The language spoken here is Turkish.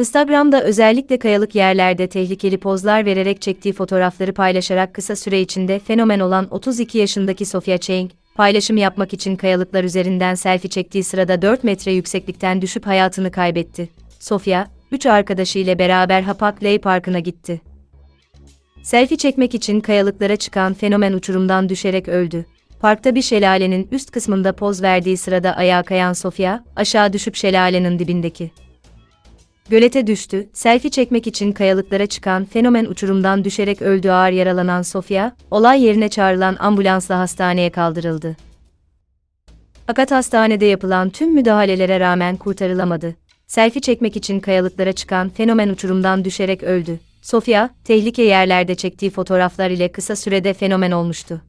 Instagram'da özellikle kayalık yerlerde tehlikeli pozlar vererek çektiği fotoğrafları paylaşarak kısa süre içinde fenomen olan 32 yaşındaki Sofia Cheng, paylaşım yapmak için kayalıklar üzerinden selfie çektiği sırada 4 metre yükseklikten düşüp hayatını kaybetti. Sofia, 3 arkadaşı ile beraber Hapak Ley Parkı'na gitti. Selfie çekmek için kayalıklara çıkan fenomen uçurumdan düşerek öldü. Parkta bir şelalenin üst kısmında poz verdiği sırada ayağa kayan Sofia, aşağı düşüp şelalenin dibindeki Gölete düştü, selfie çekmek için kayalıklara çıkan fenomen uçurumdan düşerek öldü ağır yaralanan Sofia, olay yerine çağrılan ambulansla hastaneye kaldırıldı. Fakat hastanede yapılan tüm müdahalelere rağmen kurtarılamadı. Selfie çekmek için kayalıklara çıkan fenomen uçurumdan düşerek öldü. Sofia, tehlike yerlerde çektiği fotoğraflar ile kısa sürede fenomen olmuştu.